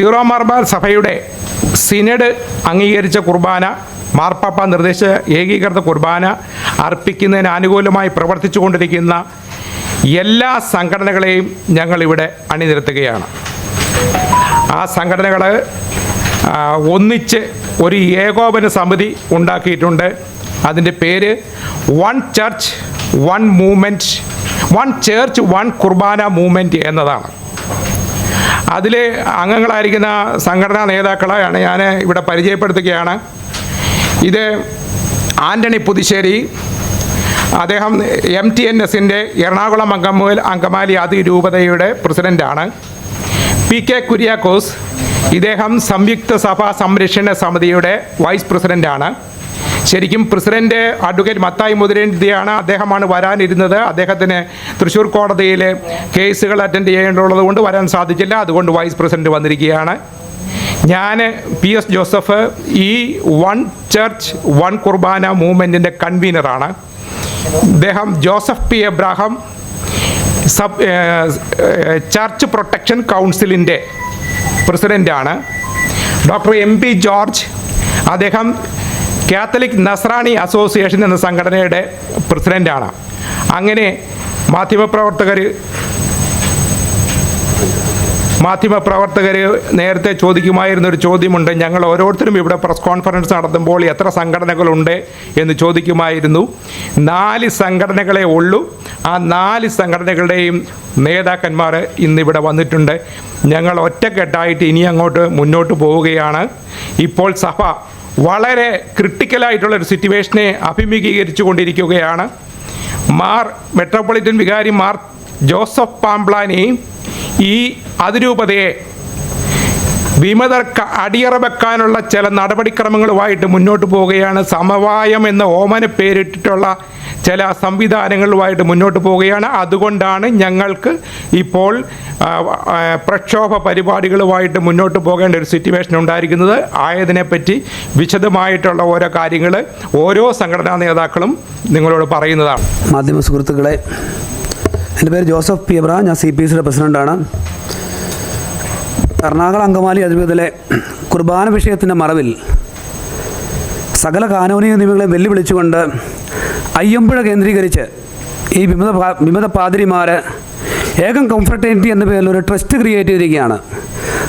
Zero മാർബാൽ സഭയുടെ synod അംഗീകരിച്ച കുർബാന മാർപ്പാപ്പ നിർദ്ദേശ ഏകീകൃത കുർബാന അർപ്പിക്കുന്നതിന് അനുകൂലമായി പ്രവർത്തിച്ചുകൊണ്ടിരിക്കുന്ന എല്ലാ സംഘടനകളെയും ഞങ്ങളിവിടെ അണിനിരത്തുകയാണ്. ആ സംഘടനകൾ ഒന്നിച്ച് ഒരു ഏകോപന സമിതി ഉണ്ടാക്കിയിട്ടുണ്ട്. അതിന്റെ പേര് one church one movement one church one Kurbana movement എന്നതാണ്. അതിലെ അംഗങ്ങളായിരിക്കുന്ന സംഘടനാ നേതാക്കളെയാണ് ഞാൻ ഇവിടെ പരിചയപ്പെടുത്തുകയാണ്. ഇത് ആന്റണി പുതുശ്ശേരി അദ്ദേഹം എം ടി എൻ എസിന്റെ എറണാകുളം അങ്കമൂൽ അങ്കമാലി അതിരൂപതയുടെ പ്രസിഡന്റാണ് പി കെ കുര്യാക്കോസ് ഇദ്ദേഹം സംയുക്ത സഭാ സംരക്ഷണ സമിതിയുടെ വൈസ് പ്രസിഡന്റാണ് ശരിക്കും പ്രസിഡന്റ് അഡ്വക്കേറ്റ് മത്തായി മുതിരേണ്ടിയാണ് അദ്ദേഹമാണ് വരാനിരുന്നത്. അദ്ദേഹത്തിന് തൃശ്ശൂർ കോടതിയിലെ കേസുകൾ അറ്റൻഡ് ചെയ്യേണ്ടതുള്ളത് കൊണ്ട് വരാൻ സാധിച്ചില്ല. അതുകൊണ്ട് വൈസ് പ്രസിഡന്റ് വന്നിരിക്കുകയാണ്. ഞാൻ പി എസ് ജോസഫ് ഈ വൺ ചർച്ച് വൺ കുർബാന മൂവ്മെന്റിന്റെ കൺവീനറാണ് അദ്ദേഹം ജോസഫ് പി എബ്രാഹാം സബ് ചർച്ച് പ്രൊട്ടക്ഷൻ കൗൺസിലിന്റെ പ്രസിഡന്റാണ് ഡോക്ടർ എം പി ജോർജ് അദ്ദേഹം കാത്തലിക് നസ്രാണി അസോസിയേഷൻ എന്ന സംഘടനയുടെ പ്രസിഡന്റാണ് അങ്ങനെ മാധ്യമപ്രവർത്തകർ മാധ്യമപ്രവർത്തകർ നേരത്തെ ചോദിക്കുമായിരുന്ന ഒരു ചോദ്യമുണ്ട്. ഞങ്ങൾ ഓരോരുത്തരും ഇവിടെ പ്രസ് കോൺഫറൻസ് നടത്തുമ്പോൾ എത്ര സംഘടനകളുണ്ട് എന്ന് ചോദിക്കുമായിരുന്നു. നാല് സംഘടനകളെ ഉള്ളൂ. ആ നാല് സംഘടനകളുടെയും നേതാക്കന്മാർ ഇന്നിവിടെ വന്നിട്ടുണ്ട്. ഞങ്ങൾ ഒറ്റക്കെട്ടായിട്ട് ഇനി അങ്ങോട്ട് മുന്നോട്ട് പോവുകയാണ്. ഇപ്പോൾ സഭ വളരെ ക്രിട്ടിക്കലായിട്ടുള്ള ഒരു സിറ്റുവേഷനെ അഭിമുഖീകരിച്ചു കൊണ്ടിരിക്കുകയാണ് മാർ മെട്രോപൊളിറ്റൻ വികാരി മാർ ജോസഫ് പാംപ്ലാനി ഈ അതിരൂപതയെ വിമതർക്ക് അടിയറ വെക്കാനുള്ള ചില നടപടിക്രമങ്ങളുമായിട്ട് മുന്നോട്ട് പോവുകയാണ്. സമവായം എന്ന ഓമന പേരിട്ടിട്ടുള്ള ചില സംവിധാനങ്ങളുമായിട്ട് മുന്നോട്ട് പോവുകയാണ്. അതുകൊണ്ടാണ് ഞങ്ങൾക്ക് ഇപ്പോൾ പ്രക്ഷോഭ പരിപാടികളുമായിട്ട് മുന്നോട്ട് പോകേണ്ട ഒരു സിറ്റുവേഷൻ ഉണ്ടായിരിക്കുന്നത്. ആയതിനെപ്പറ്റി വിശദമായിട്ടുള്ള ഓരോ കാര്യങ്ങൾ ഓരോ സംഘടനാ നേതാക്കളും നിങ്ങളോട് പറയുന്നതാണ്. മാധ്യമ സുഹൃത്തുക്കളെ എന്റെ പേര് ജോസഫ് പി. എബ്രഹാം. ഞാൻ സി പി സിയുടെ പ്രസിഡന്റാണ് എറണാകുളം അങ്കമാലി അതിരൂപതയിലെ കുർബാന വിഷയത്തിന്റെ മറവിൽ സകല കാനൂനിക നിയമങ്ങളെ വെല്ലുവിളിച്ചുകൊണ്ട് അയ്യമ്പുഴ കേന്ദ്രീകരിച്ച് ഈ വിമത വിമത പാതിരിമാർ ഏകം കംഫർട്ടേനിറ്റി എന്ന പേരിൽ ഒരു ട്രസ്റ്റ് ക്രിയേറ്റ് ചെയ്തിരിക്കുകയാണ്.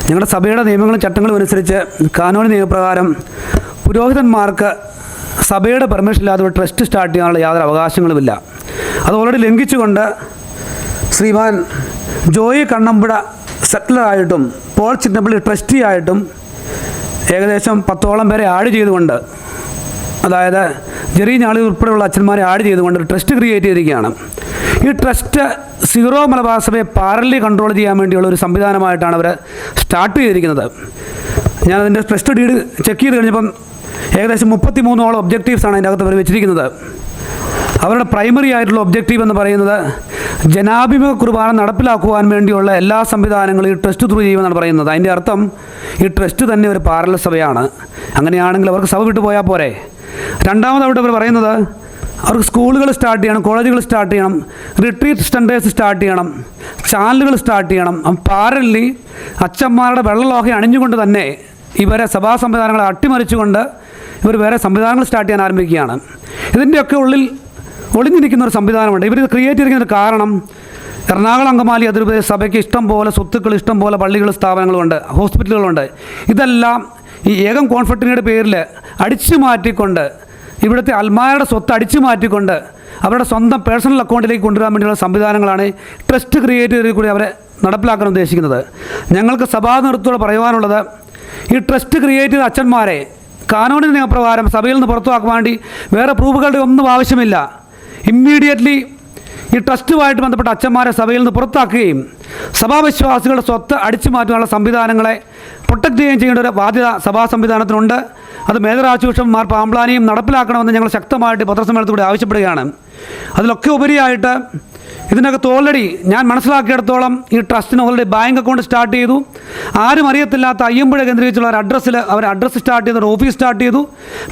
ഞങ്ങളുടെ സഭയുടെ നിയമങ്ങളും ചട്ടങ്ങളും അനുസരിച്ച് കാനോണി നിയമപ്രകാരം പുരോഹിതന്മാർക്ക് സഭയുടെ പെർമിഷൻ ഇല്ലാതെ ഒരു ട്രസ്റ്റ് സ്റ്റാർട്ട് ചെയ്യാനുള്ള യാതൊരു അവകാശങ്ങളുമില്ല. അത് ഓൾറെഡി ലംഘിച്ചുകൊണ്ട് ശ്രീമാൻ ജോയി കണ്ണമ്പുഴ സെറ്റിലറായിട്ടും പോൾ ചിന്നപ്പള്ളി ട്രസ്റ്റി ആയിട്ടും ഏകദേശം പത്തോളം പേരെ ആഡ് ചെയ്തുകൊണ്ട് അതായത് ജെറി ഞാളി ഉൾപ്പെടെയുള്ള അച്ഛന്മാരെ ആഡ് ചെയ്തുകൊണ്ട് ഒരു ട്രസ്റ്റ് ക്രിയേറ്റ് ചെയ്തിരിക്കുകയാണ്. ഈ ട്രസ്റ്റ് സീറോ മലബാർ സഭയെ പാരലി കൺട്രോൾ ചെയ്യാൻ വേണ്ടിയുള്ള ഒരു സംവിധാനമായിട്ടാണ് അവർ സ്റ്റാർട്ട് ചെയ്തിരിക്കുന്നത്. ഞാനതിന്റെ ട്രസ്റ്റ് ഡീഡ് ചെക്ക് ചെയ്ത് കഴിഞ്ഞപ്പം ഏകദേശം മുപ്പത്തി മൂന്നോളം ഒബ്ജക്റ്റീവ്സാണ് അതിന്റെ അകത്ത് അവർ വെച്ചിരിക്കുന്നത്. അവരുടെ പ്രൈമറി ആയിട്ടുള്ള ഒബ്ജക്റ്റീവ് എന്ന് പറയുന്നത് ജനാഭിമുഖ കുർബാന നടപ്പിലാക്കുവാൻ വേണ്ടിയുള്ള എല്ലാ സംവിധാനങ്ങളും ഈ ട്രസ്റ്റ് ത്രൂ ചെയ്യുമെന്നാണ് പറയുന്നത്. അതിന്റെ അർത്ഥം ഈ ട്രസ്റ്റ് തന്നെ ഒരു പാരല സഭയാണ്. അങ്ങനെയാണെങ്കിൽ അവർക്ക് സഭ വിട്ടു പോയാൽ പോരെ. രണ്ടാമതായിട്ട് അവർ പറയുന്നത് അവർക്ക് സ്കൂളുകൾ സ്റ്റാർട്ട് ചെയ്യണം കോളേജുകൾ സ്റ്റാർട്ട് ചെയ്യണം റിട്രീറ്റ് സെന്റേഴ്സ് സ്റ്റാർട്ട് ചെയ്യണം ചാനലുകൾ സ്റ്റാർട്ട് ചെയ്യണം. പാരലി അച്ഛന്മാരുടെ വെള്ളലോഹ അണിഞ്ഞുകൊണ്ട് തന്നെ ഇവരെ സഭാ സംവിധാനങ്ങളെ അട്ടിമറിച്ചുകൊണ്ട് ഇവർ വേറെ സംവിധാനങ്ങൾ സ്റ്റാർട്ട് ചെയ്യാൻ ആരംഭിക്കുകയാണ്. ഇതിന്റെയൊക്കെ ഉള്ളിൽ ഒളിഞ്ഞിരിക്കുന്ന ഒരു സംവിധാനമുണ്ട്. ഇവർ ക്രിയേറ്റ് ചെയ്തിരിക്കുന്ന ഒരു കാരണം എറണാകുളം അങ്കമാലി അതിർപ്രദേശ സഭയ്ക്ക് ഇഷ്ടം പോലെ സ്വത്തുക്കൾ ഇഷ്ടം പോലെ പള്ളികൾ സ്ഥാപനങ്ങളുണ്ട് ഹോസ്പിറ്റലുകളുണ്ട് ഇതെല്ലാം ഈ ഏകം കോൺഫർട്ടിനിയുടെ പേരിൽ അടിച്ചു മാറ്റിക്കൊണ്ട് ഇവിടുത്തെ അൽമാരുടെ സ്വത്ത് അടിച്ചു മാറ്റിക്കൊണ്ട് അവരുടെ സ്വന്തം പേഴ്സണൽ അക്കൗണ്ടിലേക്ക് കൊണ്ടുവരാൻ വേണ്ടിയുള്ള സംവിധാനങ്ങളാണ് ട്രസ്റ്റ് ക്രിയേറ്റ് ചെയ്ത് കൂടി അവരെ നടപ്പിലാക്കാൻ ഉദ്ദേശിക്കുന്നത്. ഞങ്ങൾക്ക് സഭാ നേതൃത്വത്തോട് പറയുവാനുള്ളത് ഈ ട്രസ്റ്റ് ക്രിയേറ്റ് ചെയ്ത അച്ഛന്മാരെ കാനൂണി നിയമപ്രകാരം സഭയിൽ നിന്ന് പുറത്തുവാക്കാൻ വേണ്ടി വേറെ പ്രൂഫുകളുടെ ഒന്നും ആവശ്യമില്ല. ഇമ്മീഡിയറ്റ്ലി ഈ ട്രസ്റ്റുമായിട്ട് ബന്ധപ്പെട്ട അച്ഛന്മാരെ സഭയിൽ നിന്ന് പുറത്താക്കുകയും സഭാവിശ്വാസികളുടെ സ്വത്ത് അടിച്ചു മാറ്റാനുള്ള സംവിധാനങ്ങളെ പ്രൊട്ടക്ട് ചെയ്യുകയും ചെയ്യേണ്ട ഒരു ബാധ്യത സഭാ സംവിധാനത്തിനുണ്ട്. അത് ആർച്ച് മാർ പാമ്പ്ലാനിയും നടപ്പിലാക്കണമെന്ന് ഞങ്ങൾ ശക്തമായിട്ട് പത്രസമ്മേളനത്തിലൂടെ ആവശ്യപ്പെടുകയാണ്. അതിലൊക്കെ ഉപരിയായിട്ട് ഇതിനകത്ത് ഓൾറെഡി ഞാൻ മനസ്സിലാക്കിയിടത്തോളം ഈ ട്രസ്റ്റിന് ഓൾറെഡി ബാങ്ക് അക്കൗണ്ട് സ്റ്റാർട്ട് ചെയ്തു. ആരും അറിയത്തില്ലാത്ത അയ്യമ്പുഴ കേന്ദ്രീകരിച്ചുള്ള ഒരു അഡ്രസ്സിൽ അവർ അഡ്രസ്സ് സ്റ്റാർട്ട് ചെയ്തു ഒരു ഓഫീസ് സ്റ്റാർട്ട് ചെയ്തു.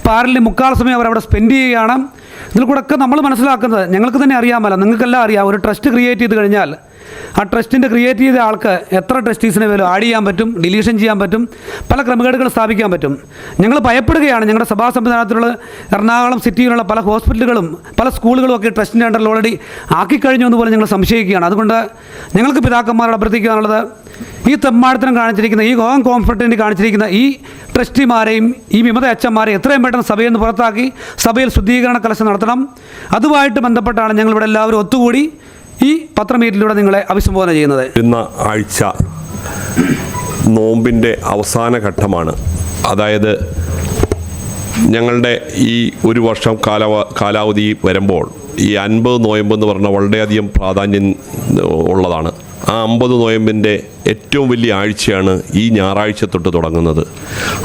പാരലിൽ മുക്കാൽ സമയം അവർ അവിടെ സ്പെൻഡ് ചെയ്യുകയാണ്. ഇതിൽ കൂടെ ഒക്കെ നമ്മൾ മനസ്സിലാക്കുന്നത് ഞങ്ങൾക്ക് തന്നെ അറിയാമല്ലോ നിങ്ങൾക്കെല്ലാം അറിയാം. ഒരു ട്രസ്റ്റ് ക്രിയേറ്റ് ചെയ്ത് കഴിഞ്ഞാൽ ആ ട്രസ്റ്റിന്റെ ക്രിയേറ്റ് ചെയ്ത ആൾക്ക് എത്ര ട്രസ്റ്റീസിനെ വേലും ആഡ് ചെയ്യാൻ പറ്റും ഡിലീഷൻ ചെയ്യാൻ പറ്റും പല ക്രമക്കേടുകൾ സ്ഥാപിക്കാൻ പറ്റും. ഞങ്ങൾ ഭയപ്പെടുകയാണ് ഞങ്ങളുടെ സഭാ സംവിധാനത്തിലുള്ള എറണാകുളം സിറ്റിയിലുള്ള പല ഹോസ്പിറ്റലുകളും പല സ്കൂളുകളും ഒക്കെ ട്രസ്റ്റിന്റെ അണ്ടറിൽ ഓൾറെഡി ആക്കിക്കഴിഞ്ഞു എന്ന് പോലും ഞങ്ങൾ സംശയിക്കുകയാണ്. അതുകൊണ്ട് ഞങ്ങൾക്ക് പിതാക്കന്മാരോട് അഭ്യർത്ഥിക്കാനുള്ളത് ഈ തെമ്മാടത്തിനും കാണിച്ചിരിക്കുന്ന ഈ ഹോം കോംഫർട്ടിന് കാണിച്ചിരിക്കുന്ന ഈ ട്രസ്റ്റിമാരെയും ഈ വിമത അച്ഛന്മാരെയും എത്രയും പെട്ടെന്ന് സഭയിൽ നിന്ന് പുറത്താക്കി സഭയിൽ ശുദ്ധീകരണ കലശം നടത്തണം. അതുമായിട്ട് ബന്ധപ്പെട്ടാണ് ഞങ്ങളിവിടെ എല്ലാവരും ഒത്തുകൂടി ഈ പത്രമീറ്റിലൂടെ നിങ്ങളെ അഭിസംബോധന ചെയ്യുന്നത്? ഇന്ന് ആഴ്ച നോമ്പിന്റെ അവസാന ഘട്ടമാണ്. അതായത് ഞങ്ങളുടെ ഈ ഒരു വർഷം കാലാവ കാലാവധി വരുമ്പോൾ ഈ അൻപത് നോയമ്പ് എന്ന് പറഞ്ഞാൽ വളരെയധികം പ്രാധാന്യം ഉള്ളതാണ്. ആ അമ്പത് നോയമ്പിന്റെ ഏറ്റവും വലിയ ആഴ്ചയാണ് ഈ ഞായറാഴ്ച തൊട്ട് തുടങ്ങുന്നത്.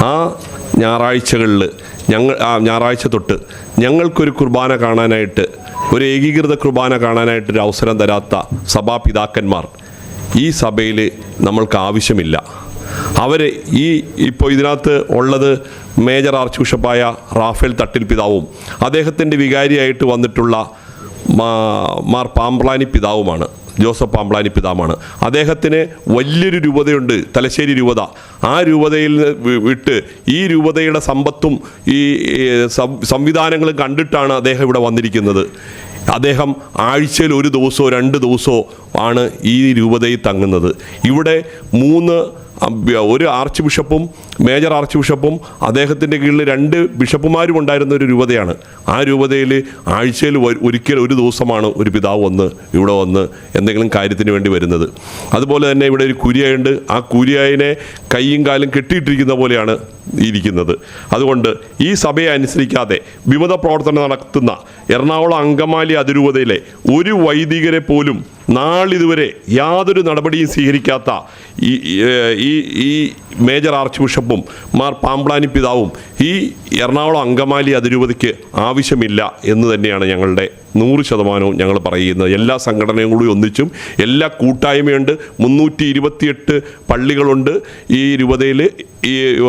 ആ ഞായറാഴ്ചകളിൽ ഞങ്ങൾ ആ ഞായറാഴ്ച തൊട്ട് ഞങ്ങൾക്കൊരു കുർബാന കാണാനായിട്ട് ഒരു ഏകീകൃത കുർബാന കാണാനായിട്ടൊരു അവസരം തരാത്ത സഭാപിതാക്കന്മാർ ഈ സഭയിൽ നമ്മൾക്ക് ആവശ്യമില്ല. അവർ ഈ ഇപ്പോൾ ഇതിനകത്ത് ഉള്ളത് മേജർ ആർച്ച് ബിഷപ്പായ റാഫേൽ തട്ടിൽ പിതാവും അദ്ദേഹത്തിന്റെ വികാരിയായിട്ട് വന്നിട്ടുള്ള മാർ പാമ്പ്ലാനി പിതാവുമാണ്. ജോസഫ് പാമ്പ്ളാനി പിതാമാണ് അദ്ദേഹത്തിന് വലിയൊരു രൂപതയുണ്ട് തലശ്ശേരി രൂപത. ആ രൂപതയിൽ വിട്ട് ഈ രൂപതയുടെ സമ്പത്തും ഈ സംവിധാനങ്ങളും കണ്ടിട്ടാണ് അദ്ദേഹം ഇവിടെ വന്നിരിക്കുന്നത്. അദ്ദേഹം ആഴ്ചയിൽ ഒരു ദിവസമോ രണ്ട് ദിവസമോ ആണ് ഈ രൂപതയിൽ തങ്ങുന്നത്. ഇവിടെ മൂന്ന് ഒരു ആർച്ച് ബിഷപ്പും മേജർ ആർച്ച് ബിഷപ്പും അദ്ദേഹത്തിന്റെ കീഴിൽ രണ്ട് ബിഷപ്പുമാരും ഉണ്ടായിരുന്ന ഒരു രൂപതയാണ്. ആ രൂപതയിൽ ആഴ്ചയിൽ ഒരിക്കൽ ഒരു ദിവസമാണ് ഒരു പിതാവ് വന്ന് ഇവിടെ വന്ന് എന്തെങ്കിലും കാര്യത്തിന് വേണ്ടി വരുന്നത്. അതുപോലെ തന്നെ ഇവിടെ ഒരു കുരിയായുണ്ട്. ആ കുരിയായിനെ കൈയും കാലും കെട്ടിയിട്ടിരിക്കുന്ന പോലെയാണ് ഇരിക്കുന്നത്. അതുകൊണ്ട് ഈ സഭയെ അനുസരിക്കാതെ വിമത പ്രവർത്തനം നടത്തുന്ന എറണാകുളം അങ്കമാലി അതിരൂപതയിലെ ഒരു വൈദികരെ പോലും നാളിതുവരെ യാതൊരു നടപടിയും സ്വീകരിക്കാത്ത ഈ ഈ- ഈ മേജർ ആർച്ച് ബിഷപ്പും മാർ പാമ്പ്ലാനി പിതാവും ഈ എറണാകുളം അങ്കമാലി അതിരൂപതയ്ക്ക് ആവശ്യമില്ല എന്ന് തന്നെയാണ് ഞങ്ങളുടെ നൂറ് ശതമാനവും ഞങ്ങൾ പറയുന്നത്. എല്ലാ സംഘടനയും കൂടി ഒന്നിച്ചും എല്ലാ കൂട്ടായ്മയുണ്ട്. മുന്നൂറ്റി ഇരുപത്തിയെട്ട് പള്ളികളുണ്ട് ഈ രൂപതയിൽ ഈ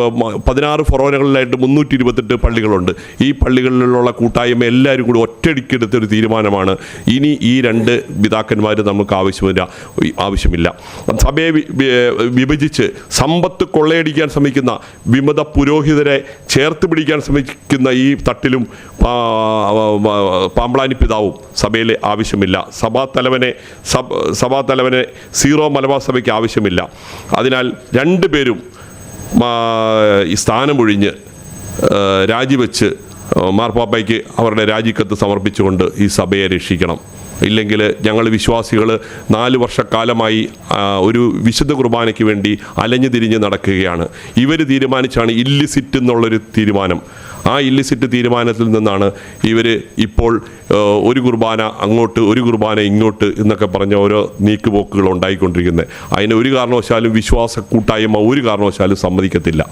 പതിനാറ് ഫൊറോനകളിലായിട്ട് മുന്നൂറ്റി ഇരുപത്തെട്ട് പള്ളികളുണ്ട്. ഈ പള്ളികളിലുള്ള കൂട്ടായ്മ എല്ലാവരും കൂടി ഒറ്റയടിക്കെടുത്തൊരു തീരുമാനമാണ്. ഇനി ഈ രണ്ട് പിതാക്കന്മാർ നമുക്ക് ആവശ്യമില്ല. ആവശ്യമില്ല. സഭയെ വിഭജിച്ച് സമ്പത്ത് കൊള്ളയടിക്കാൻ ശ്രമിക്കുന്ന വിമത പുരോഹിതരെ ചേർത്ത് പിടിക്കാൻ ശ്രമിക്കുന്ന ഈ തട്ടിലും പാമ്പളാനി പിതാവും സഭയിൽ ആവശ്യമില്ല. സഭാ തലവനെ സഭാ തലവനെ സീറോ മലബാർ സഭയ്ക്ക് ആവശ്യമില്ല. അതിനാൽ രണ്ടുപേരും സ്ഥാനമൊഴിഞ്ഞ് ആ, രാജിവെച്ച് മാർപ്പാപ്പയ്ക്ക് അവരുടെ രാജിക്കത്ത് സമർപ്പിച്ചുകൊണ്ട് ഈ സഭയെ രക്ഷിക്കണം. ഇല്ലെങ്കിൽ ഞങ്ങൾ വിശ്വാസികൾ നാല് വർഷക്കാലമായി ഒരു വിശുദ്ധ കുർബാനയ്ക്ക് വേണ്ടി അലഞ്ഞു തിരിഞ്ഞ് നടക്കുകയാണ്. ഇവർ തീരുമാനിച്ചാണ് ഇല്ലിസിറ്റ് എന്നുള്ളൊരു തീരുമാനം. ആ ഇല്ലിസിറ്റ് തീരുമാനത്തിൽ നിന്നാണ് ഇവർ ഇപ്പോൾ ഒരു കുർബാന അങ്ങോട്ട് ഒരു കുർബാന ഇങ്ങോട്ട് എന്നൊക്കെ പറഞ്ഞ ഓരോ നീക്കുപോക്കുകൾ ഉണ്ടായിക്കൊണ്ടിരിക്കുന്നത്. അതിന് ഒരു കാരണവശാലും വിശ്വാസ കൂട്ടായ്മ ഒരു കാരണവശാലും സമ്മതിക്കത്തില്ല.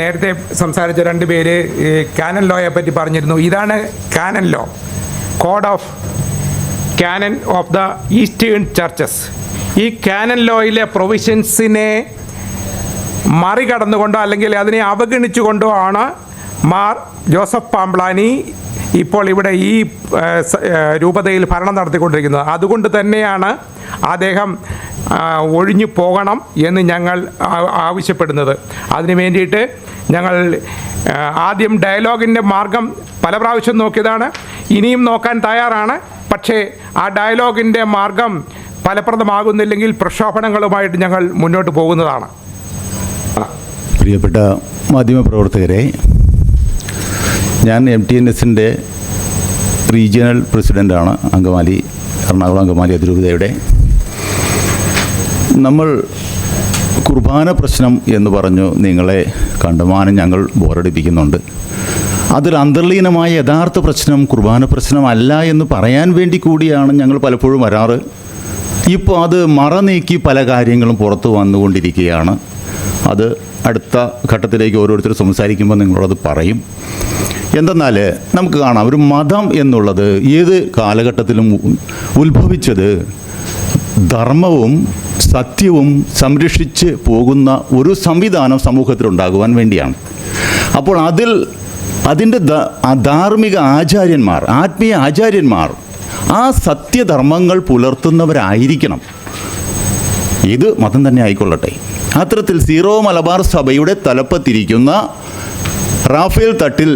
നേരത്തെ സംസാരിച്ച രണ്ട് പേര് കാനൻ ലോയെ പറ്റി പറഞ്ഞിരുന്നു. ഇതാണ് canon law code of canon of the eastern churches ഈ കാനൻ ലോയിലെ പ്രൊവിഷൻസിനെ മറികടന്നുകൊണ്ടോ അല്ലെങ്കിൽ അതിനെ അവഗണിച്ചുകൊണ്ടോ ആണ് മാർ ജോസഫ് പാമ്പ്ലാനി ഇപ്പോൾ ഇവിടെ ഈ രൂപതയിൽ ഭരണം നടത്തിക്കൊണ്ടിരിക്കുന്നത്. അതുകൊണ്ട് തന്നെയാണ് അദ്ദേഹം ഒഴിഞ്ഞു പോകണം എന്ന് ഞങ്ങൾ ആവശ്യപ്പെടുന്നത്. അതിന് വേണ്ടിയിട്ട് ഞങ്ങൾ ആദ്യം ഡയലോഗിന്റെ മാർഗം പല പ്രാവശ്യം നോക്കിയതാണ്. ഇനിയും നോക്കാൻ തയ്യാറാണ്. പക്ഷേ ആ ഡയലോഗിന്റെ മാർഗം ഫലപ്രദമാകുന്നില്ലെങ്കിൽ പ്രക്ഷോഭണങ്ങളുമായിട്ട് ഞങ്ങൾ മുന്നോട്ട് പോകുന്നതാണ്. പ്രിയപ്പെട്ട മാധ്യമപ്രവർത്തകരെ ഞാൻ എം ടി എൻ എസിന്റെ റീജിയണൽ പ്രസിഡന്റാണ് അങ്കമാലി എറണാകുളം അങ്കമാലി അതിരൂപതയുടെ. നമ്മൾ കുർബാന പ്രശ്നം എന്ന് പറഞ്ഞു നിങ്ങളെ കണ്ടുമാനം ഞങ്ങൾ ബോറടിപ്പിക്കുന്നുണ്ട്. അതിൽ അന്തർലീനമായ യഥാർത്ഥ പ്രശ്നം കുർബാന പ്രശ്നമല്ല എന്ന് പറയാൻ വേണ്ടി കൂടിയാണ് ഞങ്ങൾ പലപ്പോഴും വരാറ്. ഇപ്പോൾ അത് മറ നീക്കി പല കാര്യങ്ങളും പുറത്തു വന്നുകൊണ്ടിരിക്കുകയാണ്. അത് അടുത്ത ഘട്ടത്തിലേക്ക് ഓരോരുത്തർ സംസാരിക്കുമ്പോൾ നിങ്ങളോടത് പറയും. എന്തെന്നാൽ നമുക്ക് കാണാം ഒരു മതം എന്നുള്ളത് ഏത് കാലഘട്ടത്തിലും ഉത്ഭവിച്ചത് ധർമ്മവും സത്യവും സംരക്ഷിച്ച് പോകുന്ന ഒരു സംവിധാനം സമൂഹത്തിലുണ്ടാകുവാൻ വേണ്ടിയാണ്. അപ്പോൾ അതിൽ അതിന്റെ ധാർമ്മിക ആചാര്യന്മാർ ആത്മീയ ആചാര്യന്മാർ ആ സത്യധർമ്മങ്ങൾ പുലർത്തുന്നവരായിരിക്കണം. ഇത് മതം തന്നെ ആയിക്കൊള്ളട്ടെ. അത്തരത്തിൽ സീറോ മലബാർ സഭയുടെ തലപ്പത്തിരിക്കുന്ന റാഫേൽ തട്ടിൽ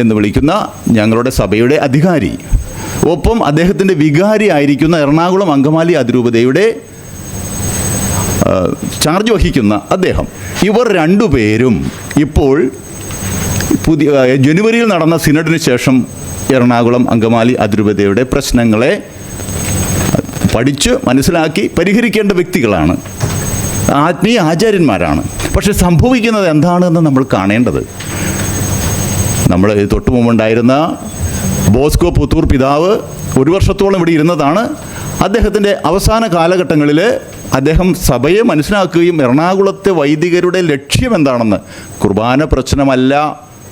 എന്ന് വിളിക്കുന്ന ഞങ്ങളുടെ സഭയുടെ അധികാരി. ഒപ്പം അദ്ദേഹത്തിന്റെ വികാരി ആയിരിക്കുന്ന എറണാകുളം അങ്കമാലി അതിരൂപതയുടെ ചാർജ് വഹിക്കുന്ന അദ്ദേഹം. ഇവർ രണ്ടുപേരും ഇപ്പോൾ പുതിയ ജനുവരിയിൽ നടന്ന സിനഡിന് ശേഷം എറണാകുളം അങ്കമാലി അതിരൂപതയുടെ പ്രശ്നങ്ങളെ പഠിച്ച് മനസ്സിലാക്കി പരിഹരിക്കേണ്ട വ്യക്തികളാണ്. ആത്മീയ ആചാര്യന്മാരാണ്. പക്ഷെ സംഭവിക്കുന്നത് എന്താണെന്ന് നമ്മൾ കാണേണ്ടത്. നമ്മൾ തൊട്ടു മുമ്പുണ്ടായിരുന്ന ബോസ്കോ പുത്തൂർ പിതാവ് ഒരു വർഷത്തോളം ഇവിടെ ഇരുന്നതാണ്. അദ്ദേഹത്തിന്റെ അവസാന കാലഘട്ടങ്ങളിൽ അദ്ദേഹം സഭയെ മനസ്സിലാക്കുകയും എറണാകുളത്തെ വൈദികരുടെ ലക്ഷ്യം എന്താണെന്ന് കുർബാന പ്രശ്നമല്ല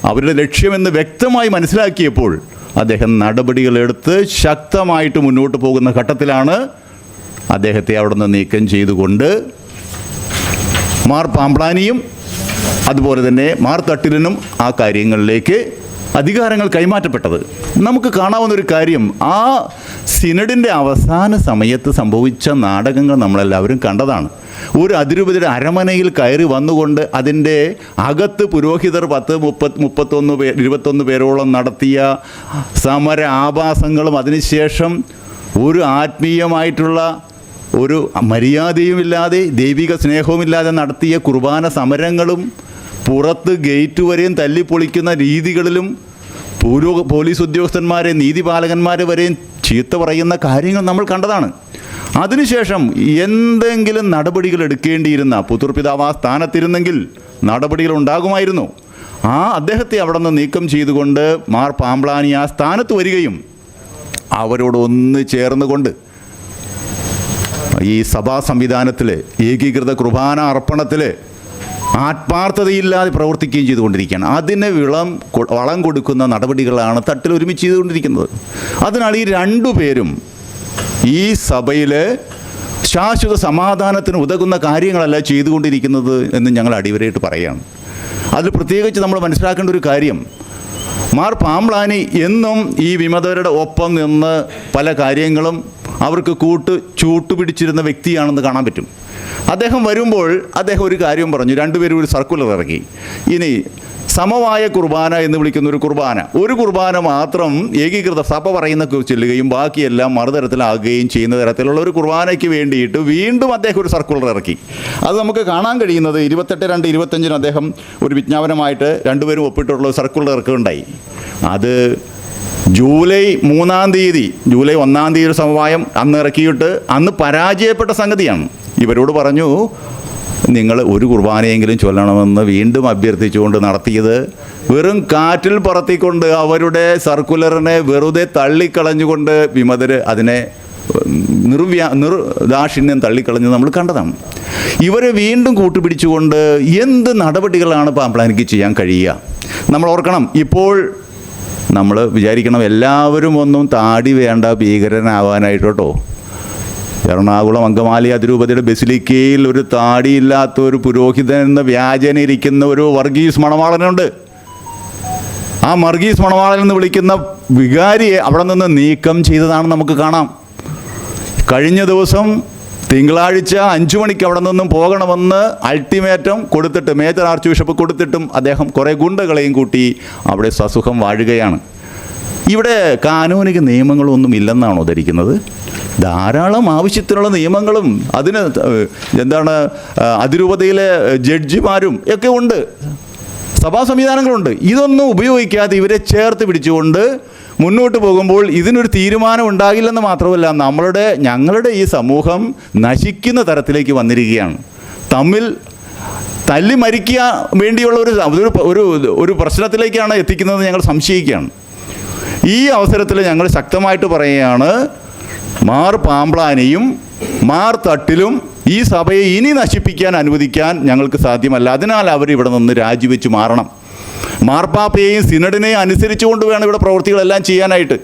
അവരുടെ ലക്ഷ്യമെന്ന് വ്യക്തമായി മനസ്സിലാക്കിയപ്പോൾ അദ്ദേഹം നടപടികളെടുത്ത് ശക്തമായിട്ട് മുന്നോട്ട് പോകുന്ന ഘട്ടത്തിലാണ് അദ്ദേഹത്തെ അവിടെ നിന്ന് നീക്കം ചെയ്തുകൊണ്ട് മാർ പാമ്പ്ളാനിയും അതുപോലെ തന്നെ മാർ തട്ടിലിനും ആ കാര്യങ്ങളിലേക്ക് അധികാരങ്ങൾ കൈമാറ്റപ്പെട്ടത്. നമുക്ക് കാണാവുന്ന ഒരു കാര്യം ആ സിനഡിന്റെ അവസാന സമയത്ത് സംഭവിച്ച നാടകങ്ങൾ നമ്മളെല്ലാവരും കണ്ടതാണ്. ഒരു അതിരൂപതയുടെ അരമനയിൽ കയറി വന്നുകൊണ്ട് അതിന്റെ അകത്ത് പുരോഹിതർ പത്ത് മുപ്പത് മുപ്പത്തൊന്ന് പേർ ഇരുപത്തൊന്ന് പേരോളം നടത്തിയ സമര ആഭാസങ്ങളും അതിനുശേഷം ഒരു ആത്മീയമായിട്ടുള്ള ഒരു മര്യാദയുമില്ലാതെ ദൈവിക സ്നേഹവുമില്ലാതെ നടത്തിയ കുർബാന സമരങ്ങളും പുറത്ത് ഗേറ്റ് വരെയും തല്ലിപ്പൊളിക്കുന്ന രീതികളിലും പൂരോ പോലീസ് ഉദ്യോഗസ്ഥന്മാരെ നീതിപാലകന്മാരെ വരെയും ചീത്ത പറയുന്ന കാര്യങ്ങൾ നമ്മൾ കണ്ടതാണ്. അതിനുശേഷം എന്തെങ്കിലും നടപടികൾ എടുക്കേണ്ടിയിരുന്ന പുത്തൂർ പിതാവ് ആ സ്ഥാനത്തിരുന്നെങ്കിൽ നടപടികൾ ഉണ്ടാകുമായിരുന്നു. ആ അദ്ദേഹത്തെ അവിടെ നിന്ന് നീക്കം ചെയ്തുകൊണ്ട് മാർ പാമ്പ്ളാനി ആ സ്ഥാനത്ത് വരികയും അവരോട് ഒന്ന് ചേർന്നുകൊണ്ട് ഈ സഭാ സംവിധാനത്തിൽ ഏകീകൃത കുർബാന അർപ്പണത്തിൽ ആത്മാർത്ഥതയില്ലാതെ പ്രവർത്തിക്കുകയും ചെയ്തുകൊണ്ടിരിക്കുകയാണ്. അതിന് വിളം വളം കൊടുക്കുന്ന നടപടികളാണ് തട്ടിൽ ഒരുമിച്ച് ചെയ്തുകൊണ്ടിരിക്കുന്നത്. അതിനാൽ ഈ രണ്ടു പേരും ഈ സഭയിൽ ശാശ്വത സമാധാനത്തിന് ഉതകുന്ന കാര്യങ്ങളല്ല ചെയ്തുകൊണ്ടിരിക്കുന്നത് എന്ന് ഞങ്ങൾ അടിവരായിട്ട് പറയുകയാണ്. അതിൽ പ്രത്യേകിച്ച് നമ്മൾ മനസ്സിലാക്കേണ്ട ഒരു കാര്യം മാർ പാംബ്ലാനി എന്നും ഈ വിമതരുടെ ഒപ്പം നിന്ന് പല കാര്യങ്ങളും അവർക്ക് കൂട്ട് ചൂട്ടുപിടിച്ചിരുന്ന വ്യക്തിയാണെന്ന് കാണാൻ പറ്റും. അദ്ദേഹം വരുമ്പോൾ അദ്ദേഹം ഒരു കാര്യം പറഞ്ഞു. രണ്ടുപേരും ഒരു സർക്കുലർ ഇറക്കി ഇനി സമവായ കുർബാന എന്ന് വിളിക്കുന്ന ഒരു കുർബാന. ഒരു കുർബാന മാത്രം ഏകീകൃത സഭ പറയുന്ന ചെല്ലുകയും ബാക്കിയെല്ലാം മറുതരത്തിലാകുകയും ചെയ്യുന്ന തരത്തിലുള്ള ഒരു കുർബാനയ്ക്ക് വേണ്ടിയിട്ട് വീണ്ടും അദ്ദേഹം ഒരു സർക്കുലർ ഇറക്കി. അത് നമുക്ക് കാണാൻ കഴിയുന്നത് ഇരുപത്തെട്ട് രണ്ട് ഇരുപത്തഞ്ചിന് അദ്ദേഹം ഒരു വിജ്ഞാപനമായിട്ട് രണ്ടുപേരും ഒപ്പിട്ടുള്ള സർക്കുലർ ഇറക്കുകയുണ്ടായി. അത് ജൂലൈ മൂന്നാം തീയതി ജൂലൈ ഒന്നാം തീയതി ഒരു സമവായം അന്ന് ഇറക്കിയിട്ട് അന്ന് പരാജയപ്പെട്ട സംഗതിയാണ്. ഇവരോട് പറഞ്ഞു നിങ്ങൾ ഒരു കുർബാനയെങ്കിലും ചൊല്ലണമെന്ന് വീണ്ടും അഭ്യർത്ഥിച്ചുകൊണ്ട് നടത്തിയത് വെറും കാറ്റിൽ പറത്തിക്കൊണ്ട് അവരുടെ സർക്കുലറിനെ വെറുതെ തള്ളിക്കളഞ്ഞുകൊണ്ട് വിമതർ അതിനെ നിർവ്യാ നിർദാക്ഷിണ്യം തള്ളിക്കളഞ്ഞ് നമ്മൾ കണ്ടതാണ്. ഇവരെ വീണ്ടും കൂട്ടുപിടിച്ചുകൊണ്ട് എന്ത് നടപടികളാണ് പാമ്പ്ലാനിക്ക് ചെയ്യാൻ കഴിയുക? നമ്മൾ ഓർക്കണം ഇപ്പോൾ നമ്മൾ വിചാരിക്കണം എല്ലാവരും ഒന്നും താടി വേണ്ട ഭീകരനാവാനായിട്ടോ എറണാകുളം അങ്കമാലി അതിരൂപതയുടെ ബസിലിക്കയിൽ ഒരു താടിയില്ലാത്ത ഒരു പുരോഹിതൻ എന്ന വ്യാജനിരിക്കുന്ന ഒരു വർഗീസ് മണവാളനുണ്ട്. ആ മർഗീസ് മണവാളൻ എന്ന് വിളിക്കുന്ന വികാരിയെ അവിടെ നിന്ന് നീക്കം ചെയ്തതാണ് നമുക്ക് കാണാം. കഴിഞ്ഞ ദിവസം തിങ്കളാഴ്ച അഞ്ചു മണിക്ക് അവിടെ നിന്നും പോകണമെന്ന് അൾട്ടിമേറ്റം കൊടുത്തിട്ട് മേജർ ആർച്ച് ബിഷപ്പ് കൊടുത്തിട്ടും അദ്ദേഹം കുറേ ഗുണ്ടകളെയും കൂട്ടി അവിടെ സസുഖം വാഴുകയാണ്. ഇവിടെ കാനൂനിക നിയമങ്ങളൊന്നും ഇല്ലെന്നാണോ ധരിക്കുന്നത്? ധാരാളം ആവശ്യത്തിനുള്ള നിയമങ്ങളും അതിന് എന്താണ് അതിരൂപതയിലെ ജഡ്ജിമാരും ഒക്കെ ഉണ്ട്. സഭാ സംവിധാനങ്ങളുണ്ട്. ഇതൊന്നും ഉപയോഗിക്കാതെ ഇവരെ ചേർത്ത് പിടിച്ചുകൊണ്ട് മുന്നോട്ട് പോകുമ്പോൾ ഇതിനൊരു തീരുമാനം ഉണ്ടാകില്ലെന്ന് മാത്രമല്ല നമ്മളുടെ ഞങ്ങളുടെ ഈ സമൂഹം നശിക്കുന്ന തരത്തിലേക്ക് വന്നിരിക്കുകയാണ്. തമ്മിൽ തല്ലി മരിക്കുക വേണ്ടിയുള്ള ഒരു ഒരു ഒരു ഒരു പ്രശ്നത്തിലേക്കാണ് എത്തിക്കുന്നത് ഞങ്ങൾ സംശയിക്കുകയാണ്. ഈ അവസരത്തിൽ ഞങ്ങൾ ശക്തമായിട്ട് പറയുകയാണ് മാർ പാമ്പ്ളാനെയും മാർ തട്ടിലും ഈ സഭയെ ഇനി നശിപ്പിക്കാൻ അനുവദിക്കാൻ ഞങ്ങൾക്ക് സാധ്യമല്ല. അതിനാൽ അവർ ഇവിടെ നിന്ന് രാജിവെച്ച് മാറണം. മാർപ്പാപ്പയെയും സിനഡിനെയും അനുസരിച്ചുകൊണ്ട് വേണം ഇവിടെ പ്രവൃത്തികളെല്ലാം ചെയ്യാനായിട്ട്.